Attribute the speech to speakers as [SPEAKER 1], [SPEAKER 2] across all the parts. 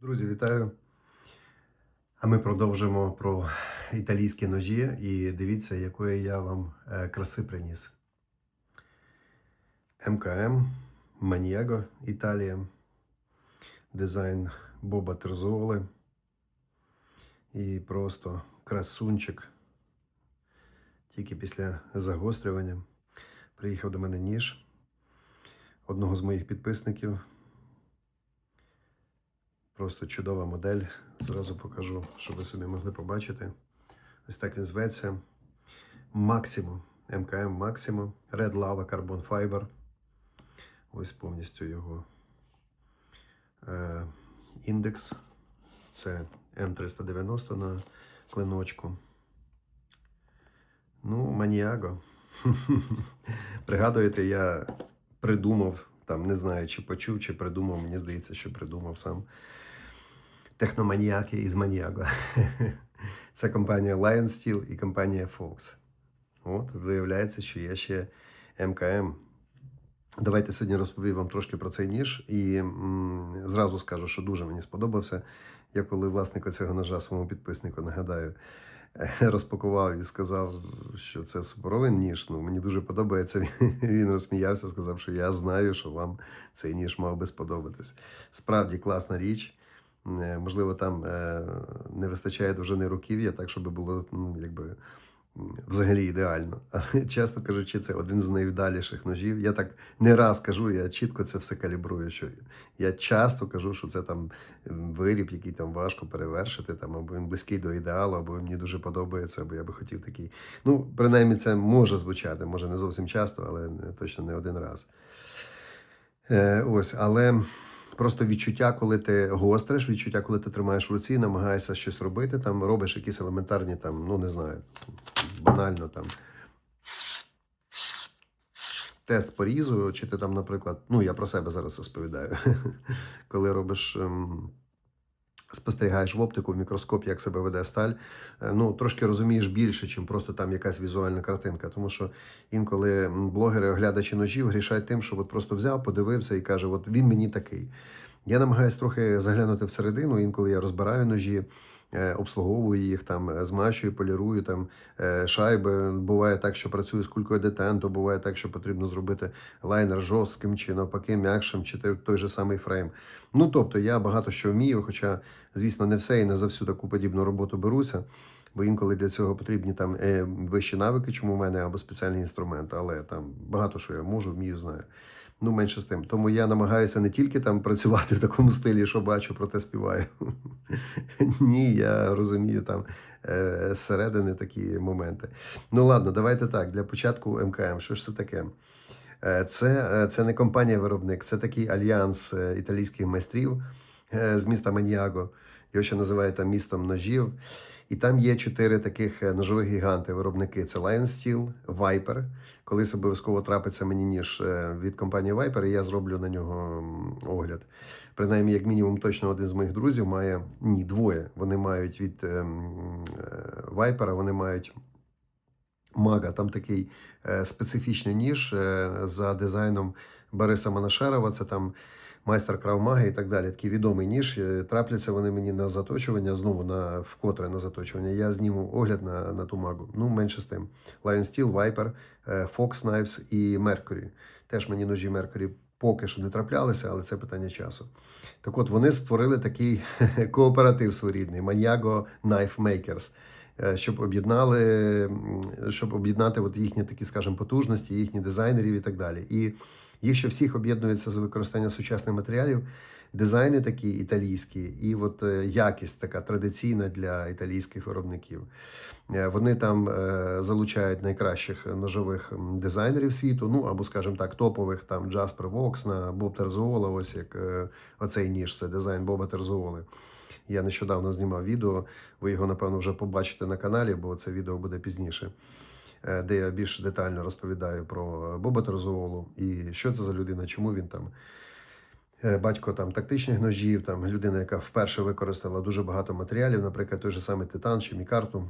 [SPEAKER 1] Друзі, вітаю! А ми продовжимо про італійські ножі і дивіться, якої я вам е, краси приніс. МКМ Маніего Італія. Дизайн Боба Терзоли. І просто красунчик. Тільки після загострювання приїхав до мене ніж одного з моїх підписників. Просто чудова модель. Зразу покажу, щоб ви собі могли побачити. Ось так він зветься. Максимо. МКМ Максимо. Red Lava Carbon Fiber. Ось повністю його е, індекс. Це М390 на клиночку. Ну, Маніаго. Пригадуєте, я придумав, там не знаю, чи почув, чи придумав, мені здається, що придумав сам техноманіаки із Маніаго. Це компанія Lion Steel і компанія Fox. От, виявляється, що є ще МКМ. Давайте сьогодні розповім вам трошки про цей ніж і м, зразу скажу, що дуже мені сподобався. Я коли власнику цього ножа своєму підписнику нагадаю, розпакував і сказав, що це суперовий ніж. Ну, мені дуже подобається. Він розсміявся, сказав, що я знаю, що вам цей ніж мав би сподобатись. Справді класна річ. Е, Можливо, там е, не вистачає довжини руків'я, так, щоб було ну, якби, взагалі ідеально. Але, чесно кажучи, це один з найвдаліших ножів. Я так не раз кажу, я чітко це все калібрую. Що я часто кажу, що це там виріб, який там важко перевершити, там, або він близький до ідеалу, або мені дуже подобається, або я би хотів такий. Ну, принаймні, це може звучати, може не зовсім часто, але точно не один раз. Е, ось, але просто відчуття, коли ти гостриш, відчуття, коли ти тримаєш в руці, намагаєшся щось робити, там робиш якісь елементарні, там, ну не знаю, банально там. Тест порізу, чи ти там, наприклад, ну я про себе зараз розповідаю, коли робиш. Спостерігаєш в оптику, в мікроскопі, як себе веде сталь, е, ну трошки розумієш більше, чим просто там якась візуальна картинка. Тому що інколи блогери, оглядачі ножів грішать тим, що от просто взяв, подивився і каже: От він мені такий. Я намагаюся трохи заглянути всередину, інколи я розбираю ножі, обслуговую їх, там, е, змащую, полірую там е, шайби. Буває так, що працюю з кулькою детенту, буває так, що потрібно зробити лайнер жорстким чи навпаки м'якшим, чи той- же самий фрейм. Ну тобто я багато що вмію, хоча, звісно, не все і не за всю таку подібну роботу беруся. Бо інколи для цього потрібні там е, вищі навики, чому в мене або спеціальні інструменти, але там багато що я можу, вмію, знаю. Ну, менше з тим. Тому я намагаюся не тільки там працювати в такому стилі, що бачу, проте співаю. Ні, я розумію там е, зсередини такі моменти. Ну ладно, давайте так. Для початку МКМ. Що ж це таке? Е, Це, е, це не компанія-виробник, це такий альянс італійських майстрів з міста Маніаго. Його ще називають там містом ножів. І там є чотири таких е, ножових гіганти виробники: це Lion Steel, Viper. Колись обов'язково трапиться мені ніж е, від компанії Viper, і я зроблю на нього огляд. Принаймні, як мінімум, точно один з моїх друзів має ні, двоє. Вони мають від е, Viper, вони мають Мага. Там такий е, специфічний ніж е, за дизайном Бориса Манашерова. Це там майстер кравмаги і так далі. Такий відомий ніж. Е, Трапляться вони мені на заточування, знову на вкотре на заточування. Я зніму огляд на, на ту магу. Ну, менше з тим. Lion Steel, Viper, е, Fox Knives і Mercury. Теж мені ножі Mercury поки що не траплялися, але це питання часу. Так от вони створили такий кооператив своєрідний Maniago Knife Makers е, щоб об'єднали, щоб об'єднати от їхні такі, скажімо, потужності, їхні дизайнерів і так далі. І їх ще всіх об'єднується за використання сучасних матеріалів, дизайни такі італійські, і от е, якість така традиційна для італійських виробників. Е, Вони там е, залучають найкращих ножових дизайнерів світу, ну або, скажімо так, топових там Джаспер Вокс на Боб Терзуола, ось як оцей ніж, це дизайн Боба Терзуоли. Я нещодавно знімав відео. Ви його, напевно, вже побачите на каналі, бо це відео буде пізніше, де я більш детально розповідаю про Боба Терзуолу і що це за людина, чому він там. е, Батько там тактичних ножів, там людина, яка вперше використала дуже багато матеріалів, наприклад, той же самий Титан чи Мікарту.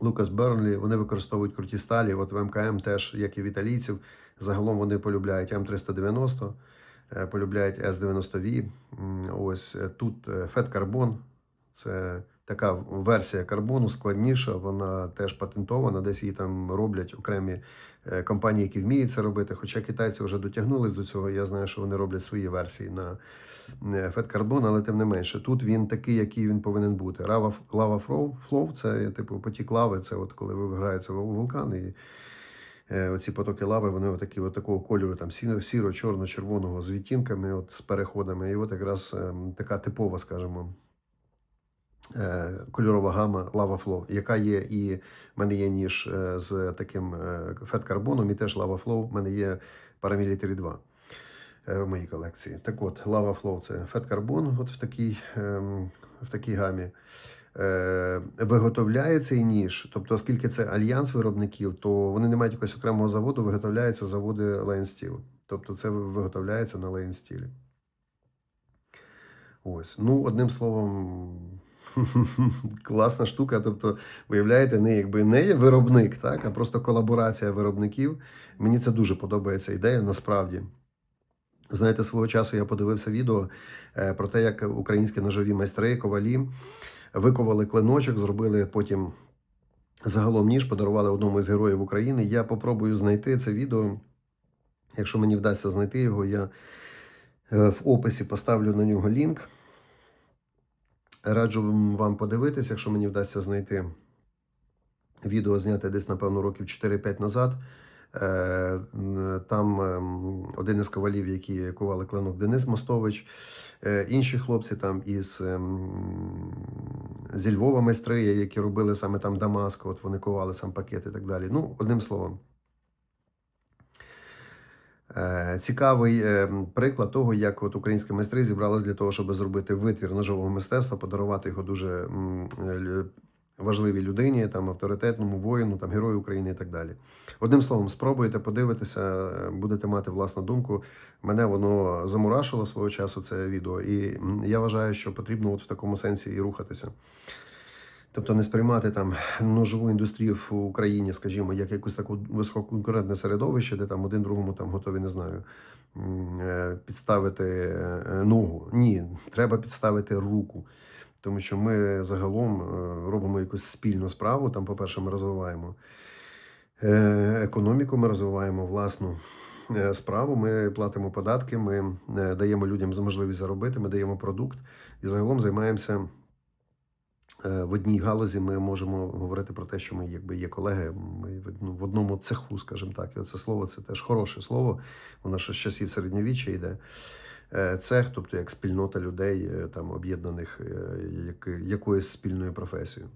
[SPEAKER 1] Лукас Бернлі, вони використовують круті сталі. От в МКМ теж, як і в італійців, загалом вони полюбляють М390, е, полюбляють S90V. Ось е, тут е, FET Це така версія карбону, складніша, вона теж патентована, десь її там роблять окремі е, компанії, які вміють це робити. Хоча китайці вже дотягнулись до цього. Я знаю, що вони роблять свої версії на е, але тим не менше. Тут він такий, який він повинен бути. Lava flow, flow це типу потік лави, це от коли ви виграється вулкан і е, оці потоки лави, вони отакі, от кольору, там сіро, сіро, чорно, червоного з відтінками, от з переходами. І от якраз ем, така типова, скажімо, кольорова гама Lava Flow, яка є і в мене є ніж е, з таким фет карбоном, і теж Lava Flow, в мене є парамілітарі 2 е, в моїй колекції. Так от, Lava Flow це фет карбон, от в такій, ем, в такій гамі. Е, виготовляє цей ніж, тобто, оскільки це альянс виробників, то вони не мають якогось окремого заводу, виготовляються заводи Lane Steel. Тобто це виготовляється на Lane Steel. Ось. Ну, одним словом, класна штука. Тобто, виявляєте, не якби не виробник, так, а просто колаборація виробників. Мені це дуже подобається ідея насправді. Знаєте, свого часу я подивився відео е, про те, як українські ножові майстри, ковалі виковали клиночок, зробили потім загалом ніж, подарували одному із героїв України. Я попробую знайти це відео. Якщо мені вдасться знайти його, я е, в описі поставлю на нього лінк. Раджу вам подивитися, якщо мені вдасться знайти відео, зняте десь, напевно, років 4-5 назад. Е, Там ем, один із ковалів, які ковали клинок Денис Мостович, е, інші хлопці там із ем, зі Львова майстри, які робили саме там Дамаск, от вони ковали сам пакет і так далі. Ну, одним словом. Е, Цікавий е, приклад того, як от українські майстри зібрались для того, щоб зробити витвір ножового мистецтва, подарувати його дуже е, важливій людині, там авторитетному воїну, там герою України і так далі. Одним словом, спробуйте подивитися, будете мати власну думку. Мене воно замурашило свого часу це відео, і я вважаю, що потрібно от в такому сенсі і рухатися. Тобто не сприймати там ножову індустрію в Україні, скажімо, як якусь таку висококонкурентне середовище, де там один другому там готові, не знаю, е, підставити е, ногу. Ні, треба підставити руку. Тому що ми загалом е, робимо якусь спільну справу. Там, по-перше, ми розвиваємо економіку, ми розвиваємо власну справу, ми платимо податки, ми даємо людям можливість заробити, ми даємо продукт і загалом займаємося в одній галузі ми можемо говорити про те, що ми якби є колеги, ми в- одному цеху, скажімо так. І це слово це теж хороше слово. Воно ще з часів середньовіччя йде. Е, Цех, тобто як спільнота людей, е, там об'єднаних е, як, якоюсь спільною професією.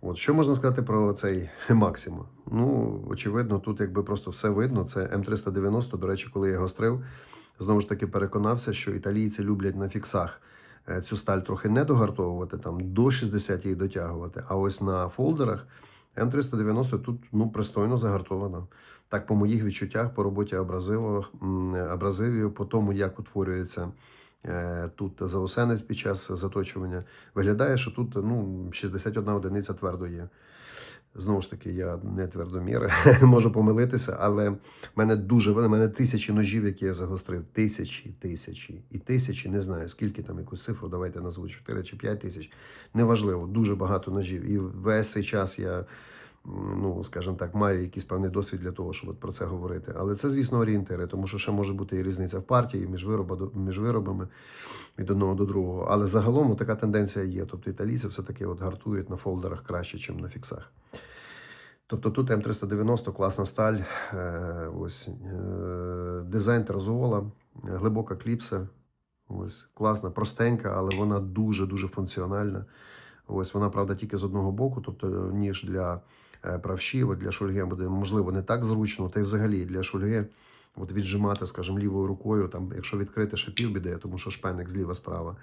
[SPEAKER 1] От що можна сказати про цей Максимо? Ну, очевидно, тут якби просто все видно. Це М390. До речі, коли я гострив, знову ж таки переконався, що італійці люблять на фіксах е, цю сталь трохи не догартовувати, там до 60 її дотягувати. А ось на фолдерах М390 тут ну, пристойно загартовано. Так, по моїх відчуттях, по роботі абразивів, по тому, як утворюється е, тут заосенець під час заточування, виглядає, що тут ну, 61 одиниця твердо є. Знову ж таки, я не твердомір, можу помилитися, але в мене дуже в мене тисячі ножів, які я загострив. Тисячі, тисячі і тисячі, не знаю, скільки там якусь цифру, давайте назву 4 чи 5 тисяч. Неважливо, дуже багато ножів. І весь цей час я, ну, скажімо так, маю якийсь певний досвід для того, щоб про це говорити. Але це, звісно, орієнтири, тому що ще може бути і різниця в партії між, вироба, між виробами від одного до другого. Але загалом така тенденція є. Тобто італійці все-таки от гартують на фолдерах краще, ніж на фіксах. Тобто тут М390 класна сталь, е, ось е, дизайн Терзуола, глибока кліпса. Ось класна, простенька, але вона дуже дуже функціональна. Ось вона, правда, тільки з одного боку, тобто ніж для е, правшів, от для шульги буде можливо не так зручно, та й взагалі для шульги. От віджимати, скажімо, лівою рукою, там, якщо відкрити ще півбіди, тому що шпеник зліва справа,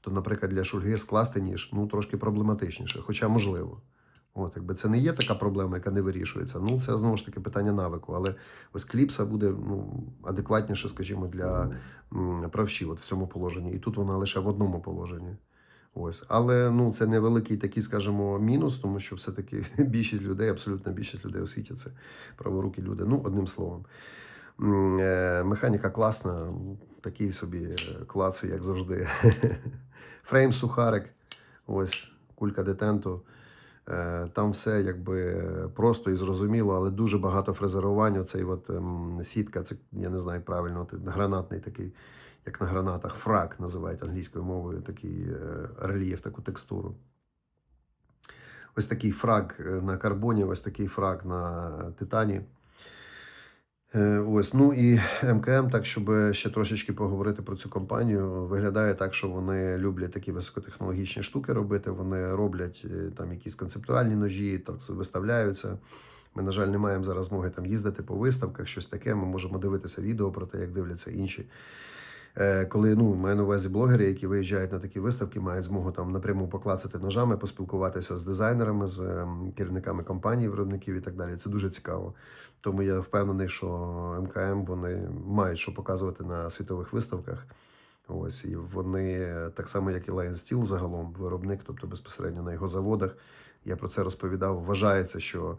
[SPEAKER 1] то, наприклад, для шульги скласти ніж ну трошки проблематичніше, хоча можливо. От, якби це не є така проблема, яка не вирішується. Ну, це знову ж таки питання навику. Але ось кліпса буде ну, адекватніше, скажімо, для м, правшів от в цьому положенні. І тут вона лише в одному положенні. Ось. Але ну, це невеликий такий, скажімо, мінус, тому що все-таки більшість людей, абсолютна більшість людей у світі це праворукі люди. Ну, одним словом. Е, Механіка класна, такий собі клаци, як завжди. Фрейм сухарик, ось кулька детенту. Е, Там все якби просто і зрозуміло, але дуже багато фрезерувань. Оцей от ем, сітка, це я не знаю правильно, гранатний такий, як на гранатах, фрак називають англійською мовою, такий е, рельєф, таку текстуру. Ось такий фраг е, на карбоні, ось такий фраг на титані. Е, Ось, ну і МКМ, так щоб ще трошечки поговорити про цю компанію, виглядає так, що вони люблять такі високотехнологічні штуки робити. Вони роблять е, там якісь концептуальні ножі, так виставляються. Ми, на жаль, не маємо зараз змоги там їздити по виставках, щось таке. Ми можемо дивитися відео про те, як дивляться інші. Е, Коли ну маю на увазі блогери, які виїжджають на такі виставки, мають змогу там напряму поклацати ножами, поспілкуватися з дизайнерами, з ем, керівниками компаній, виробників і так далі. Це дуже цікаво. Тому я впевнений, що МКМ вони мають що показувати на світових виставках. Ось і вони так само, як і Lion Steel загалом, виробник, тобто безпосередньо на його заводах. Я про це розповідав. Вважається, що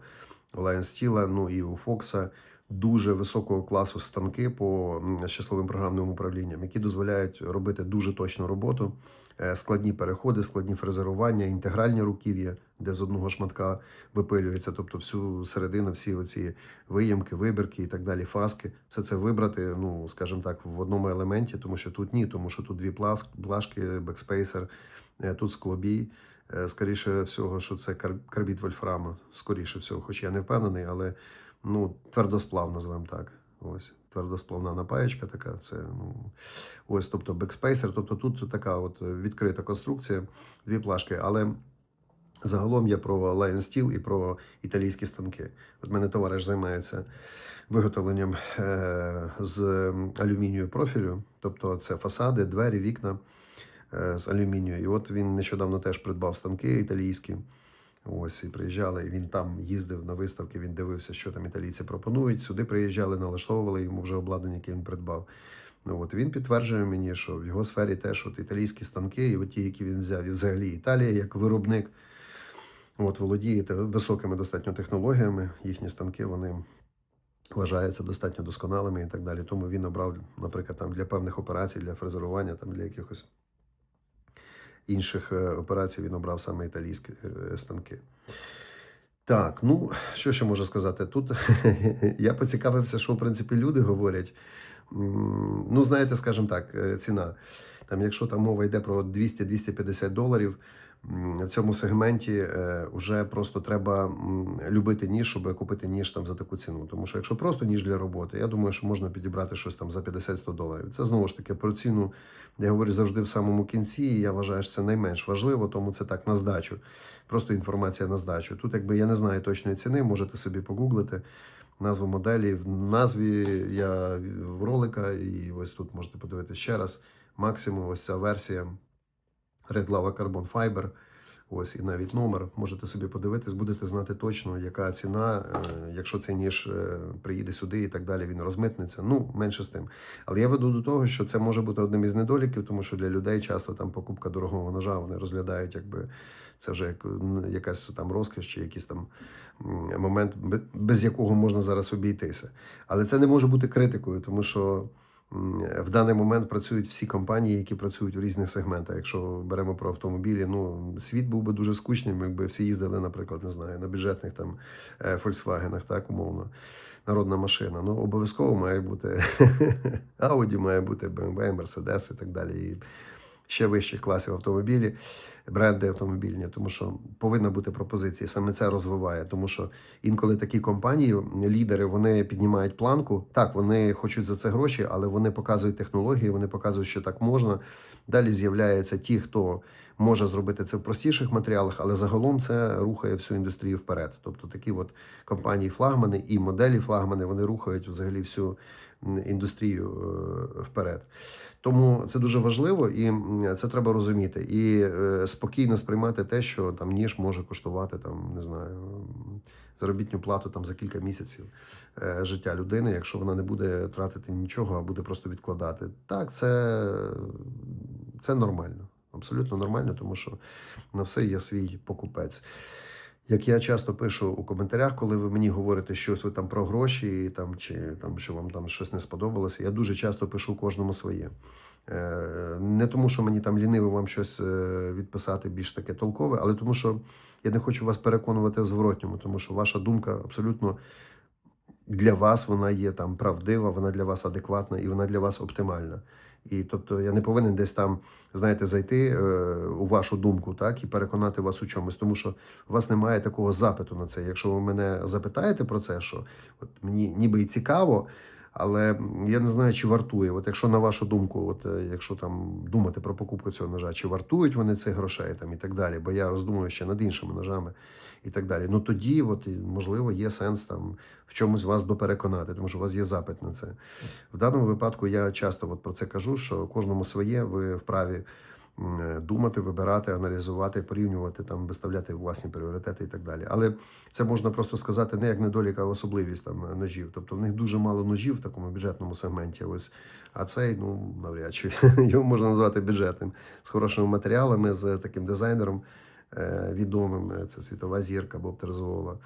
[SPEAKER 1] Lion Steel, ну і у Фокса дуже високого класу станки по щасливим програмним управлінням, які дозволяють робити дуже точну роботу, е, складні переходи, складні фрезерування, інтегральні руків'я, де з одного шматка випилюється, тобто всю середину, всі оці виємки, вибірки і так далі, фаски, все це вибрати, ну скажімо так, в одному елементі, тому що тут ні, тому що тут дві плашки, бекспейсер, е, тут склобій. Е, Скоріше всього, що це карбід вольфрама, скоріше всього, хоч я не впевнений, але ну, твердосплав, називаємо так. Ось твердосплавна напаєчка така. Це ну ось, тобто бекспейсер. Тобто тут така от відкрита конструкція, дві плашки. Але загалом я про Lion Steel і про італійські станки. От мене товариш займається виготовленням е, з алюмінію профілю, тобто це фасади, двері, вікна е, з алюмінію. І от він нещодавно теж придбав станки італійські. Ось і приїжджали. Він там їздив на виставки. Він дивився, що там італійці пропонують. Сюди приїжджали, налаштовували йому вже обладнання, яке він придбав. Ну от він підтверджує мені, що в його сфері теж от італійські станки, і от ті, які він взяв, і взагалі Італія як виробник, от володіє високими достатньо технологіями. Їхні станки вони вважаються достатньо досконалими і так далі. Тому він обрав, наприклад, там для певних операцій, для фрезерування, там для якихось інших е, операцій він обрав саме італійські е, станки. Так, ну що ще можу сказати? Тут я поцікавився, що в принципі люди говорять. Ну, знаєте, скажімо так, е, ціна. Там, якщо там мова йде про 200-250 доларів, в цьому сегменті е, вже просто треба любити ніж, щоб купити ніж там за таку ціну. Тому що якщо просто ніж для роботи, я думаю, що можна підібрати щось там за 50-100 доларів. Це знову ж таки про ціну. Я говорю завжди в самому кінці. і Я вважаю, що це найменш важливо, тому це так на здачу. Просто інформація на здачу. Тут, якби я не знаю точної ціни, можете собі погуглити назву моделі. В назві я в ролика, і ось тут можете подивитися ще раз. Максимум, ось ця версія Red Lava Carbon Fiber. Ось і навіть номер. Можете собі подивитись, будете знати точно, яка ціна, е, якщо цей ніж е, приїде сюди і так далі, він розмитнеться. Ну, менше з тим. Але я веду до того, що це може бути одним із недоліків, тому що для людей часто там покупка дорогого ножа вони розглядають, якби це вже як якась там розкіш чи якийсь там момент, без якого можна зараз обійтися. Але це не може бути критикою, тому що. В даний момент працюють всі компанії, які працюють в різних сегментах. Якщо беремо про автомобілі, ну світ був би дуже скучним, якби всі їздили, наприклад, не знаю, на бюджетних там фольксвагенах, так умовно, народна машина. Ну обов'язково має бути Audi, має бути BMW, Mercedes і так далі. Ще вищих класів автомобілі, бренди автомобільні, тому що повинна бути пропозиція. Саме це розвиває, тому що інколи такі компанії, лідери, вони піднімають планку. Так, вони хочуть за це гроші, але вони показують технології, вони показують, що так можна. Далі з'являються ті, хто може зробити це в простіших матеріалах, але загалом це рухає всю індустрію вперед. Тобто такі от компанії флагмани і моделі флагмани вони рухають взагалі всю індустрію е, вперед. Тому це дуже важливо, і це треба розуміти. І е, спокійно сприймати те, що там ніж може коштувати там, не знаю, заробітну плату там за кілька місяців е, життя людини, якщо вона не буде тратити нічого, а буде просто відкладати. Так, це, це нормально. Абсолютно нормально, тому що на все є свій покупець. Як я часто пишу у коментарях, коли ви мені говорите щось ви там про гроші, там, чи там, що вам там щось не сподобалося, я дуже часто пишу кожному своє. Е, Не тому, що мені там ліниво вам щось е, відписати більш таке толкове, але тому, що я не хочу вас переконувати в зворотньому, тому що ваша думка абсолютно для вас вона є там правдива, вона для вас адекватна і вона для вас оптимальна. І тобто я не повинен десь там, знаєте, зайти е, у вашу думку, так, і переконати вас у чомусь, тому що у вас немає такого запиту на це. Якщо ви мене запитаєте про це, що от мені ніби і цікаво, але я не знаю, чи вартує. От якщо на вашу думку, от е, якщо там думати про покупку цього ножа, чи вартують вони цих грошей там і так далі, бо я роздумую ще над іншими ножами і так далі. Ну тоді, от можливо, є сенс там в чомусь вас допереконати, тому що у вас є запит на це. В даному випадку я часто от про це кажу, що кожному своє ви вправі думати, вибирати, аналізувати, порівнювати, там, виставляти власні пріоритети і так далі. Але це можна просто сказати не як недолік, а особливість там е, ножів. Тобто в них дуже мало ножів в такому бюджетному сегменті. Ось, а цей, ну навряд чи його можна назвати бюджетним з хорошими матеріалами, з таким дизайнером е, відомим. Е, Це світова зірка Боб Терзола.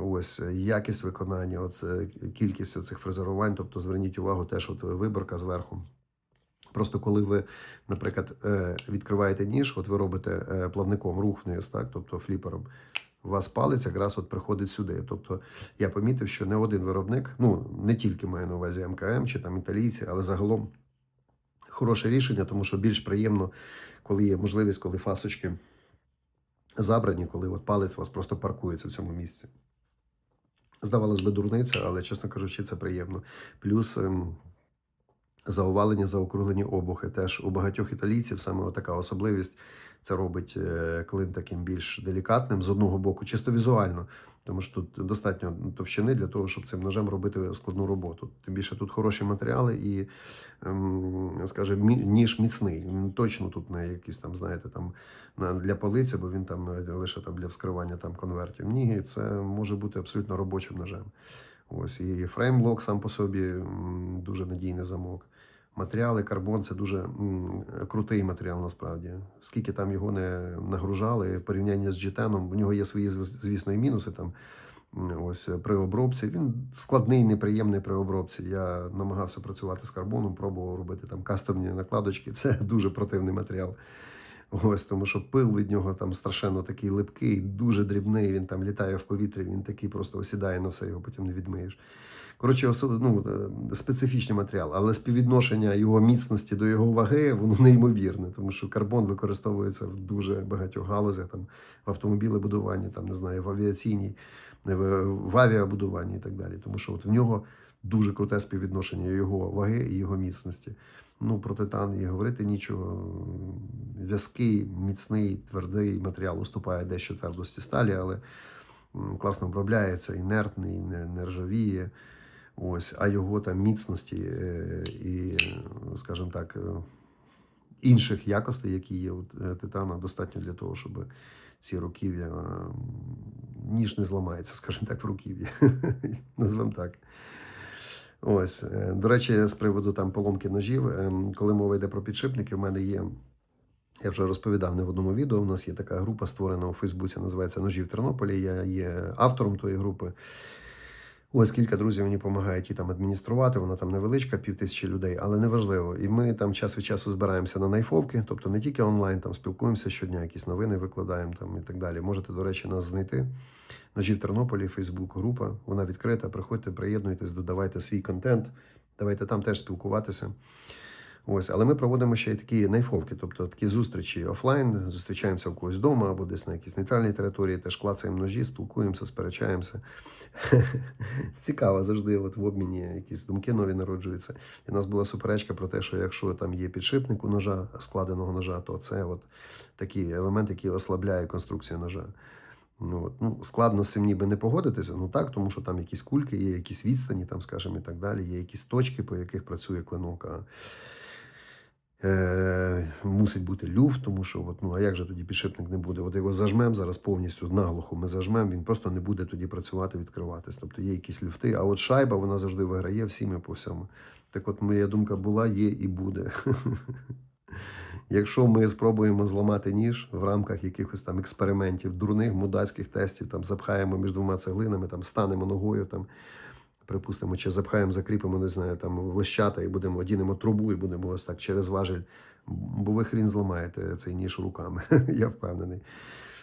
[SPEAKER 1] Ось е, якість виконання, от е, кількість цих фрезерувань. Тобто зверніть увагу, теж от виборка зверху. Просто коли ви, наприклад, е, відкриваєте ніж, от ви робите е, плавником рух вниз, так, тобто фліпером, у вас палець якраз от приходить сюди. Тобто я помітив, що не один виробник, ну не тільки маю на увазі МКМ чи там італійці, але загалом хороше рішення, тому що більш приємно, коли є можливість, коли фасочки забрані, коли от палець у вас просто паркується в цьому місці. Здавалось би, дурниця, але, чесно кажучи, це приємно. Плюс ем, заувалені, заокруглені обухи. Теж у багатьох італійців саме така особливість це робить е, клин таким більш делікатним з одного боку, чисто візуально, тому що тут достатньо товщини для того, щоб цим ножем робити складну роботу. Тим більше тут хороші матеріали і, ем, скажімо, ніж міцний. Він точно тут не якийсь там, знаєте, там для полиці, бо він там е, лише там для вскривання там конвертів. Ні, це може бути абсолютно робочим ножем. Ось і фреймлок сам по собі дуже надійний замок. Матеріали, карбон це дуже м, крутий матеріал насправді. Скільки там його не нагружали, в порівнянні з джетеном, у нього є свої, звісно, і мінуси там. Ось при обробці. Він складний, неприємний при обробці. Я намагався працювати з карбоном, пробував робити там кастомні накладочки. Це дуже противний матеріал. Ось тому, що пил від нього там страшенно такий липкий, дуже дрібний. Він там літає в повітрі, він такий просто осідає на все, його потім не відмиєш. Коротше, ну, е, специфічний матеріал, але співвідношення його міцності до його ваги воно неймовірне, тому що карбон використовується в дуже багатьох галузях, там в автомобілебудуванні, там не знаю, в авіаційній, в, в авіабудуванні і так далі. Тому що от в нього дуже круте співвідношення його ваги і його міцності. Ну, про титан і говорити нічого. В'язкий, міцний, твердий матеріал уступає дещо твердості сталі, але класно обробляється, інертний, не, не ржавіє. Ось, а його там міцності е, і, скажімо так, е, інших якостей, які є у е, титана, достатньо для того, щоб ці руків'я ніж не зламається, скажімо так, в руків'я. Назвемо так. Ось, е, до речі, з приводу там поломки ножів, ем, коли мова йде про підшипники, в мене є. Я вже розповідав не в одному відео. У нас є така група, створена у Фейсбуці, називається Ножі в Тернополі. Я є автором тої групи. Ось кілька друзів мені допомагають її там адмініструвати. Вона там невеличка, пів тисячі людей, але неважливо. І ми там час від часу збираємося на найфовки, тобто не тільки онлайн, там спілкуємося щодня, якісь новини викладаємо там і так далі. Можете, до речі, нас знайти. Ножі в Тернополі, Фейсбук група. Вона відкрита. Приходьте, приєднуйтесь, додавайте свій контент. Давайте там теж спілкуватися. Ось, але ми проводимо ще й такі найфовки, тобто такі зустрічі офлайн, зустрічаємося в когось вдома або десь на якійсь нейтральній території, теж клацаємо ножі, спілкуємося, сперечаємося. Цікаво завжди, от в обміні якісь думки нові народжуються. І у нас була суперечка про те, що якщо там є підшипник у ножа, складеного ножа, то це от такий елемент, який ослабляє конструкцію ножа. Ну, от, ну, складно з цим ніби не погодитися, ну так, тому що там якісь кульки, є якісь відстані, там, скажімо, і так далі, є якісь точки, по яких працює клинок. Е, мусить бути люфт, тому що от, ну, а як же тоді підшипник не буде? От його зажмем зараз повністю наглухо ми зажмем, він просто не буде тоді працювати, відкриватись. Тобто є якісь люфти, а от шайба вона завжди виграє всіми по всьому. Так от моя думка була, є і буде. Якщо ми спробуємо зламати ніж в рамках якихось там експериментів, дурних, мудацьких тестів, там запхаємо між двома цеглинами, там станемо ногою, там, припустимо, чи запхаємо, закріпимо, не знаю, там лещата і будемо одінемо трубу, і будемо ось так через важель. Бо ви хрін зламаєте цей ніж руками, я впевнений.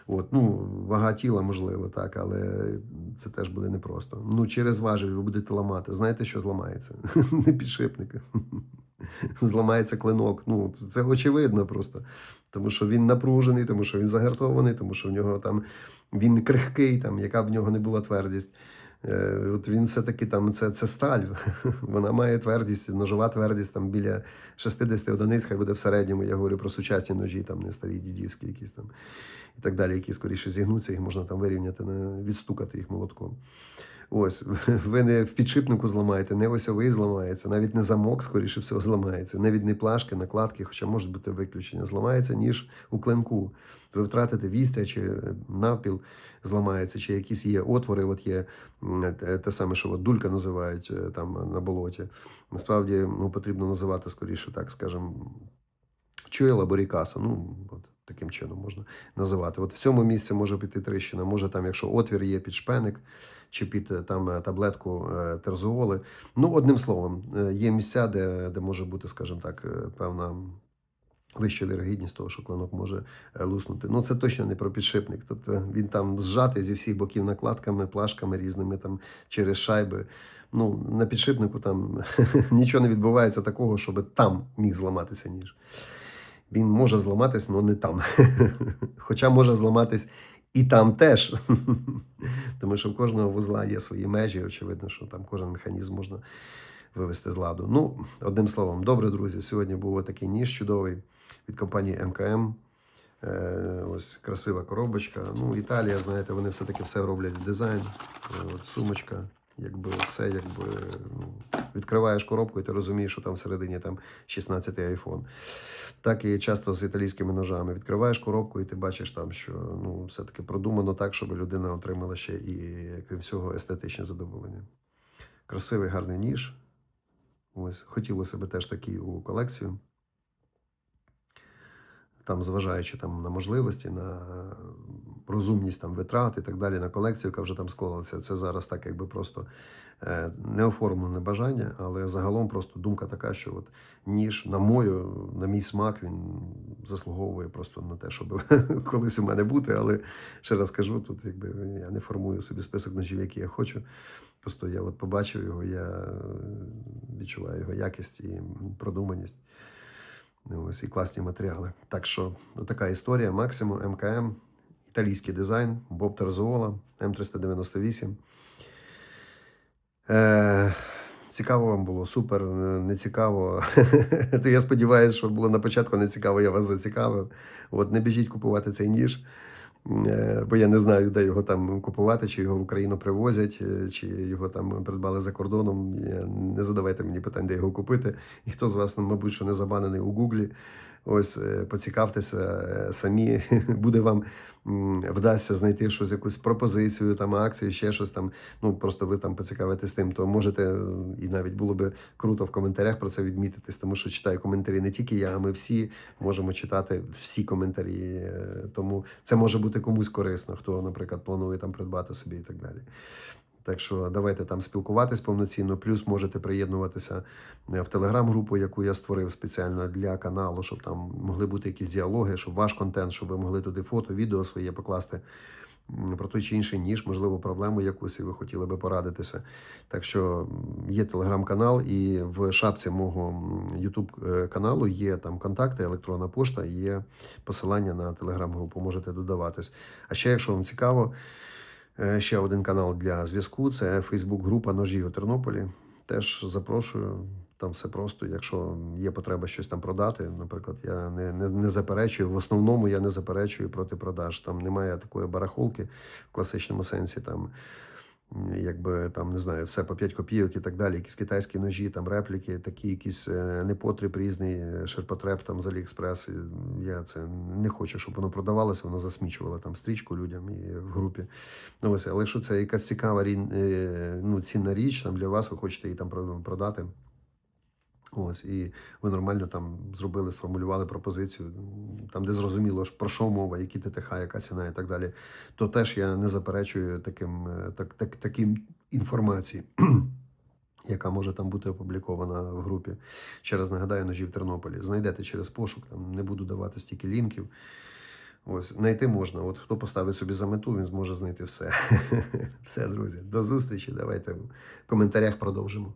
[SPEAKER 1] От, ну, вага тіла, можливо, так, але це теж буде непросто. Ну, через важель ви будете ламати. Знаєте, що зламається? Не підшипник. Зламається клинок. Ну, це очевидно просто. Тому що він напружений, тому що він загартований, тому що в нього там він крихкий, там, яка б в нього не була твердість. Е, От він все-таки там це, це сталь, вона має твердість, ножова твердість там біля 60 одиниць, хай буде в середньому. Я говорю про сучасні ножі, там не старі дідівські якісь там і так далі, які скоріше зігнуться, їх можна там вирівняти, відстукати їх молотком. Ось, ви не в підшипнику зламаєте, не осьовий зламається, навіть не замок, скоріше всього, зламається, навіть не плашки, накладки, хоча можуть бути виключення. Зламається ніж у клинку. Ви втратите вістря чи навпіл зламається, чи якісь є отвори. От є те те саме, що от дулька називають е, там на болоті. Насправді ну, потрібно називати скоріше, так скажемо, чуєл або рікаса. Ну, от таким чином можна називати. От в цьому місці може піти тріщина. Може там, якщо отвір є під шпеник чи під е, там е, таблетку е, терзуоли. Ну, одним словом, є місця, де, де може бути, скажімо так, певна. Вища вірогідність того, що клинок може луснути. Ну, це точно не про підшипник. Тобто він там зжатий зі всіх боків накладками, плашками різними там через шайби. Ну, на підшипнику там нічого не відбувається такого, щоб там міг зламатися ніж. Він може зламатись, але не там. Хоча може зламатись і там теж. Тому що в кожного вузла є свої межі. Очевидно, що там кожен механізм можна вивести з ладу. Ну, одним словом, добре, друзі. Сьогодні був такий ніж чудовий від компанії МКМ. Е, ось красива коробочка. Ну, Італія, знаєте, вони все-таки все роблять дизайн. Е, От сумочка, якби все, якби ну, відкриваєш коробку, і ти розумієш, що там всередині там 16-й айфон. Так і часто з італійськими ножами. Відкриваєш коробку, і ти бачиш там, що ну, все-таки продумано так, щоб людина отримала ще і, крім всього, естетичне задоволення. Красивий, гарний ніж. Ось, хотілося б теж такий у колекцію. Там, зважаючи там, на можливості, на розумність там, витрат і так далі, на колекцію, яка вже там склалася. Це зараз так, якби просто е, неоформлене бажання, але загалом просто думка така, що от ніж, на мою, на мій смак, він заслуговує просто на те, щоб колись у мене бути. Але ще раз кажу, тут якби я не формую собі список ножів, які я хочу. Просто я от побачив його, я е, відчуваю його якість і продуманість. Ось і класні матеріали. Так що, така історія. Максимум МКМ, італійський дизайн, Боб Терзуола, М398. Е, цікаво вам було, супер, е, не цікаво. То я сподіваюся, що було на початку не цікаво, я вас зацікавив. От не біжіть купувати цей ніж. Е, Бо я не знаю, де його там купувати, чи його в Україну привозять, е, чи його там придбали за кордоном. Не задавайте мені питань, де його купити. Ніхто з вас, мабуть, що не забанений у Гуглі. Ось е, поцікавтеся е, самі. Буде вам вдасться знайти щось, якусь пропозицію, там акцію, ще щось там. Ну просто ви там поцікавитесь тим, то можете е, і навіть було би круто в коментарях про це відмітитись, тому що читаю коментарі не тільки я, а ми всі можемо читати всі коментарі. Тому це може бути комусь корисно, хто, наприклад, планує там придбати собі і так далі. Так що давайте там спілкуватись повноцінно. Плюс можете приєднуватися е, в телеграм-групу, яку я створив спеціально для каналу, щоб там могли бути якісь діалоги, щоб ваш контент, щоб ви могли туди фото, відео своє покласти про той чи інший ніж, можливо, проблему якусь, і ви хотіли би порадитися. Так що є телеграм-канал, і в шапці мого Ютуб каналу є там контакти, електронна пошта, є посилання на телеграм-групу. Можете додаватись. А ще, якщо вам цікаво. Е, Ще один канал для зв'язку це Фейсбук-група Ножі у Тернополі. Теж запрошую. Там все просто. Якщо є потреба щось там продати, наприклад, я не, не, не заперечую. В основному я не заперечую проти продаж. Там немає такої барахолки в класичному сенсі. Там якби там не знаю, все по 5 копійок і так далі. Якісь китайські ножі, там репліки, такі якісь е, непотріб різний, ширпотреб там з Аліекспрес. Я це не хочу, щоб воно продавалося, воно засмічувало там стрічку людям і в групі. Ну, ось, але якщо це якась цікава е, ну, цінна річ там для вас, ви хочете її там продати. Ось, і ви нормально там зробили, сформулювали пропозицію, там, де зрозуміло, про що мова, які ТТХ, яка ціна і так далі, то теж я не заперечую таким, е, так, так, таким інформації, яка може там бути опублікована в групі. Ще раз нагадаю, ножі в Тернополі. Знайдете через пошук, там не буду давати стільки лінків. Ось, знайти можна. От хто поставить собі за мету, він зможе знайти все. Все, друзі. До зустрічі. Давайте в коментарях продовжимо.